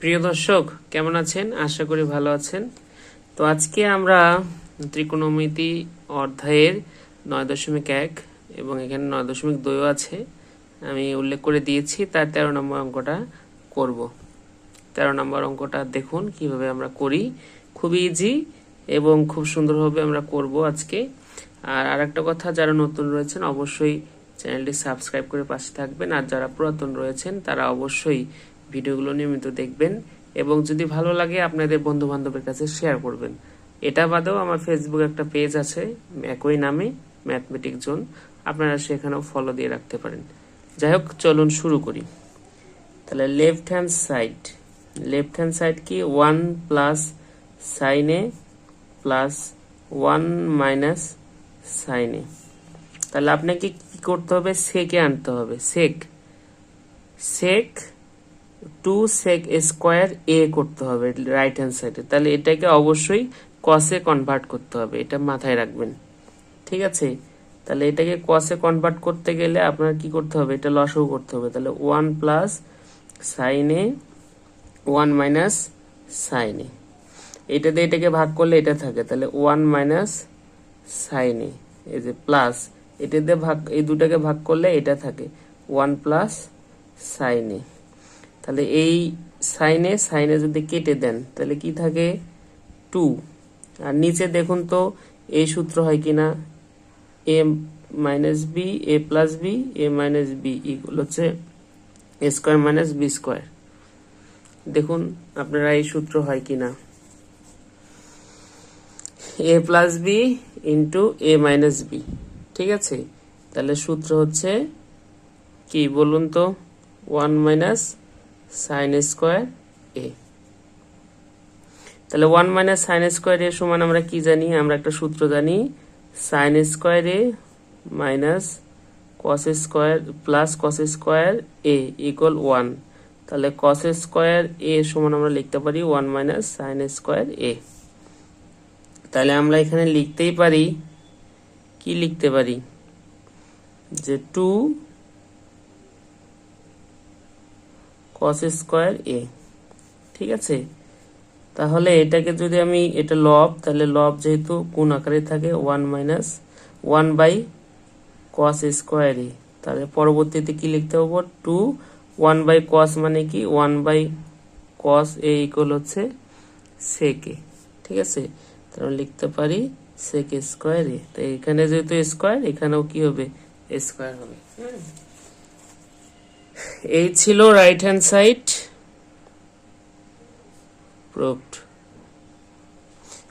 প্রিয় দর্শক, কেমন আছেন? আশা করি ভালো আছেন। তো আজকে আমরা ত্রিকোণমিতি অধ্যায়ের নয় দশমিক এক এবং এখানে নয় দশমিক দুইও আছে। আমি উল্লেখ করে দিয়েছি, তার তেরো নম্বর অঙ্কটা করব। তেরো নম্বর অঙ্কটা দেখুন কীভাবে আমরা করি। খুব ইজি এবং খুব সুন্দরভাবে আমরা করব আজকে। আর আরেকটা কথা, যারা নতুন রয়েছেন, অবশ্যই চ্যানেলটি সাবস্ক্রাইব করে পাশে থাকবেন। আর যারা পুরাতন রয়েছেন, তারা অবশ্যই ভিডিওগুলো নিয়মিত দেখবেন এবং যদি ভালো লাগে আপনাদের বন্ধু বান্ধবের কাছে শেয়ার করবেন। এটা বাদেও আমার ফেসবুক একটা পেজ আছে, একই নামে ম্যাথমেটিক জোন আপনারা সেখানেও ফলো দিয়ে রাখতে পারেন। যাই হোক, চলুন শুরু করি। তাহলে left hand side left hand side কি? ওয়ান প্লাস সাইনে প্লাস ওয়ান মাইনাস সাইনে তাহলে আপনাকে কি করতে হবে? সেকে আনতে হবে। সেক সেক টু সেক স্কোয়ার এ করতে হবে রাইট হ্যান্ড সাইডে তাহলে এটাকে অবশ্যই কসে কনভার্ট করতে হবে, এটা মাথায় রাখবেন। ঠিক আছে? তাহলে এটাকে কসে কনভার্ট করতে গেলে আপনার কি করতে হবে? এটা লসও করতে হবে। তাহলে ওয়ান প্লাস সাইনে ওয়ান মাইনাস সাইনে এটা দিয়ে এটাকে ভাগ করলে এটা থাকে। তাহলে ওয়ান মাইনাস সাইনে এই যে প্লাস এটা দিয়ে ভাগ, এই দুটাকে ভাগ করলে এটা থাকে। ওয়ান প্লাস সাইনে তাহলে এই সাইনে সাইনে যদি কেটে দেন, তাহলে কি থাকে? টু। আর নিচে দেখুন তো এই সূত্র হয় কিনা? A minus B, A plus B, A minus B equal হচ্ছে A square minus B square. দেখুন, আপনারা এই সূত্র হয় কিনা? A plus B into A minus B. ঠিক আছে? তাহলে সূত্র হচ্ছে কি? বলুন তো, one minus sine square A তাহলে one minus sine square A সমান আমরা কি জানি? আমরা একটা সূত্র জানি sine square A minus cos square plus cos square A equal one তাহলে কস স্কোয়ার এ সমান আমরা লিখতে পারি one minus sine square A তাহলে আমরা এখানে লিখতেই পারি, কি লিখতে পারি? যে টু কস স্কোয়ার এ ঠিক আছে? তাহলে এটাকে যদি আমি, এটা লব তাহলে লব যেহেতু কোন আকারে থাকে? One minus one by cos square A তাহলে পরবর্তীতে কি লিখতে হব? টু ওয়ান বাই কস মানে কি? One by cos A equal হচ্ছে সেকে ঠিক আছে? তাহলে লিখতে পারি সেক স্কোয়ার এ তো এখানে যেহেতু স্কোয়ার এখানেও কি হবে? স্কোয়ার হবে। হুম। এই ছিল রাইট হ্যান্ড সাইড প্রুভড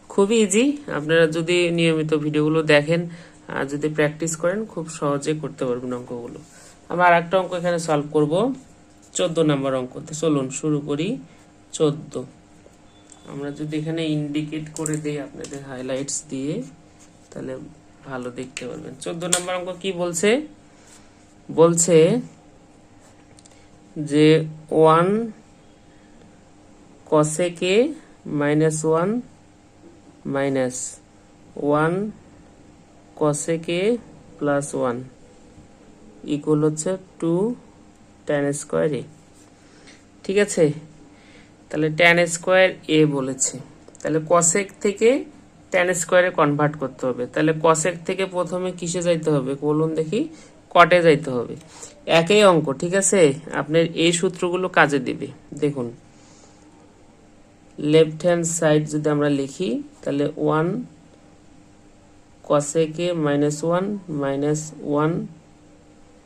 খুবই ইজি আপনারা যদি নিয়মিত ভিডিওগুলো দেখেন আর যদি প্র্যাকটিস করেন, খুব সহজে করতে পারবেন অঙ্কগুলো। আমরা আর একটা অঙ্ক এখানে সলভ করব। চোদ্দ নাম্বার অঙ্ক। চলুন, শুরু করি। চোদ্দ। আমরা যদি এখানে ইন্ডিকেট করে দিই আপনাদের হাইলাইটস দিয়ে, তাহলে ভালো দেখতে পারবেন। চোদ্দ নাম্বার অঙ্ক কি বলছে? বলছে যে one cosec A minus one minus one cosec A plus one equal হচ্ছে টু টেন স্কোয়ার এ ঠিক আছে? তাহলে টেন স্কোয়ার এ বলেছে। তাহলে কসেক থেকে টেন স্কোয়ারে কনভার্ট করতে হবে। তাহলে কসেক থেকে প্রথমে কিসে যাইতে হবে? বলুন দেখি। কটে যাইতে হবে। একই অঙ্ক, ঠিক আছে? আপনার এই সূত্রগুলো কাজে দিবে। দেখুন। লেফট হ্যান্ড সাইড যদি আমরা লিখি, তাহলে one cosec A minus one minus one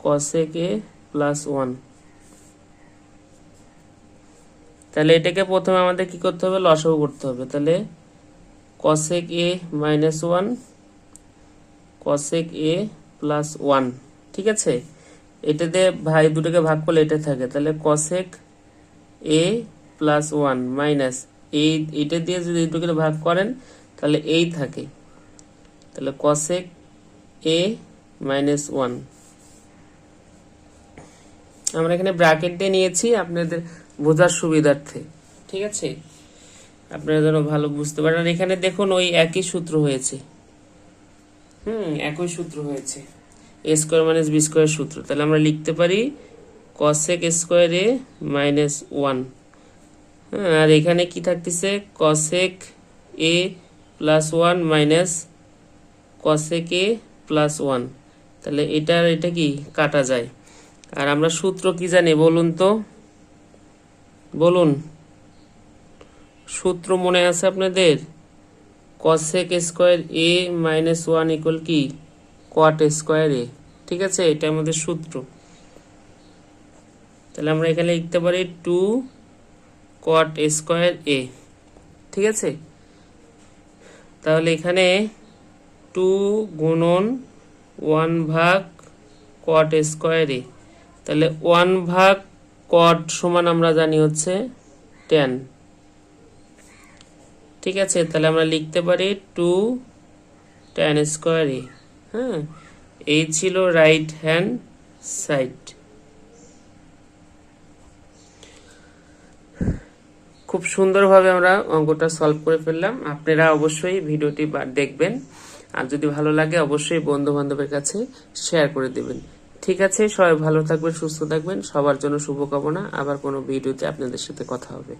cosec A plus one তাহলে এটাকে প্রথমে আমাদের কি করতে হবে? লসাগু করতে হবে। তাহলে cosec A minus one cosec A plus one ঠিক আছে? এটা দিয়ে ভাই দুটোকে ভাগ করলে এটা থাকে। তাহলে cosec A plus one minus এই এটা দিয়ে যদি দুটোকে ভাগ করেন, তাহলে এই থাকে। তাহলে কসেক এ মাইনাস ওয়ান আমরা এখানে ব্র্যাকেট দিয়ে নিয়েছি আপনাদের বোঝার সুবিধার্থে। ঠিক আছে? আপনারা যেন ভালো বুঝতে পারেন। এখানে দেখুন ওই একই সূত্র হয়েছে। হুম, একই সূত্র হয়েছে। A square minus B square সূত্র। তাহলে আমরা লিখতে পারি cosec square A minus one হ্যাঁ, আর এখানে কি থাকতেছে? Cosec A plus one minus cosec A plus one তাহলে এটার এটা কি? কাটা যায়। আর আমরা সূত্র কি জানি বলুন তো? বলুন। সূত্র মনে আছে আপনাদের? Cosec square A minus one equal কি? কোয়াট স্কোয়ার এ, ঠিক আছে? এটা আমাদের সূত্র। তাহলে আমরা এখানে লিখতে পারি টু কোয়াট স্কোয়ার এ ঠিক আছে? তাহলে এখানে টু গুণন ওয়ান ভাগ কোয়াট স্কোয়ার এ তাহলে ওয়ান ভাগ কট সমান আমরা জানি হচ্ছে টেন ঠিক আছে? তাহলে আমরা লিখতে পারি টু টেন স্কোয়ার এ হ্যাঁ এই ছিল রাইট হ্যান্ড সাইড খুব সুন্দরভাবে আমরা অঙ্কটা সলভ করে ফেললাম। আপনারা অবশ্যই ভিডিওটি দেখবেন। আর যদি ভালো লাগে, অবশ্যই বন্ধু বান্ধবের কাছে শেয়ার করে দেবেন। ঠিক আছে, সবাই ভালো থাকবেন, সুস্থ থাকবেন। সবার জন্য শুভকামনা। আবার কোনো ভিডিওতে আপনাদের সাথে কথা হবে।